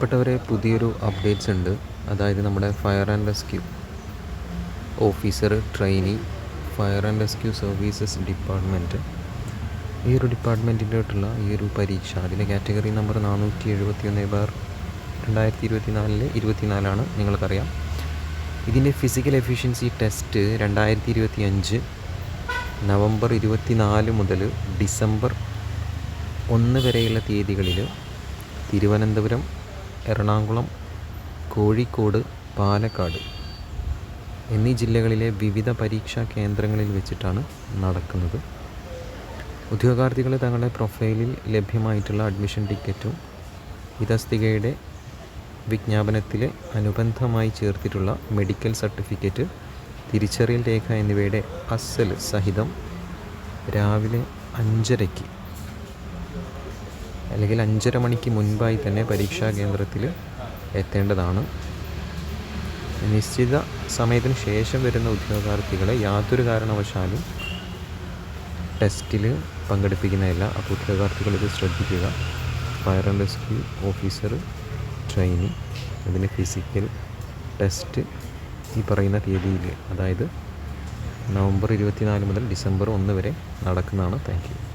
പ്രിയപ്പെട്ടവരെ പുതിയൊരു അപ്ഡേറ്റ്സ് ഉണ്ട്. അതായത് നമ്മുടെ fire and rescue officer trainee fire and rescue services department ഈ ഒരു ഡിപ്പാർട്ട്മെന്റിന്റെ ഈ ഒരു പരീക്ഷ അതിന്റെ കാറ്റഗറി നമ്പർ നാനൂറ്റി എഴുപത്തി ഒന്ന് ബാർ രണ്ടായിരത്തി ഇരുപത്തി നാലിലെ ഇരുപത്തിനാലാണ് നിങ്ങൾക്കറിയാം. ഇതിന്റെ ഫിസിക്കൽ എഫിഷ്യൻസി ടെസ്റ്റ് രണ്ടായിരത്തി ഇരുപത്തി അഞ്ച് നവംബർ ഇരുപത്തി നാല് മുതൽ ഡിസംബർ ഒന്ന് വരെയുള്ള തീയതികളിൽ തിരുവനന്തപുരം എറണാകുളം കോഴിക്കോട് പാലക്കാട് എന്നീ ജില്ലകളിലെ വിവിധ പരീക്ഷാ കേന്ദ്രങ്ങളിൽ വെച്ചിട്ടാണ് നടക്കുന്നത്. ഉദ്യോഗാർത്ഥികൾ തങ്ങളുടെ പ്രൊഫൈലിൽ ലഭ്യമായിട്ടുള്ള അഡ്മിഷൻ ടിക്കറ്റും ഇതസ്തികയുടെ വിജ്ഞാപനത്തിൽ അനുബന്ധമായി ചേർത്തിട്ടുള്ള മെഡിക്കൽ സർട്ടിഫിക്കറ്റ് തിരിച്ചറിയൽ രേഖ എന്നിവയുടെ അസൽ സഹിതം രാവിലെ അഞ്ചരയ്ക്ക് അല്ലെങ്കിൽ അഞ്ചര മണിക്ക് മുൻപായി തന്നെ പരീക്ഷാ കേന്ദ്രത്തിൽ എത്തേണ്ടതാണ്. നിശ്ചിത സമയത്തിന് ശേഷം വരുന്ന ഉദ്യോഗാർത്ഥികളെ യാതൊരു കാരണവശാലും ടെസ്റ്റിൽ പങ്കെടുപ്പിക്കുന്നതല്ല. അപ്പോൾ ഉദ്യോഗാർത്ഥികൾ ഇത് ശ്രദ്ധിക്കുക. Fire and rescue officer training അതിന് ഫിസിക്കൽ ടെസ്റ്റ് ഈ പറയുന്ന തീയതിയിൽ അതായത് നവംബർ ഇരുപത്തിനാല് മുതൽ ഡിസംബർ ഒന്ന് വരെ നടക്കുന്നതാണ്. താങ്ക്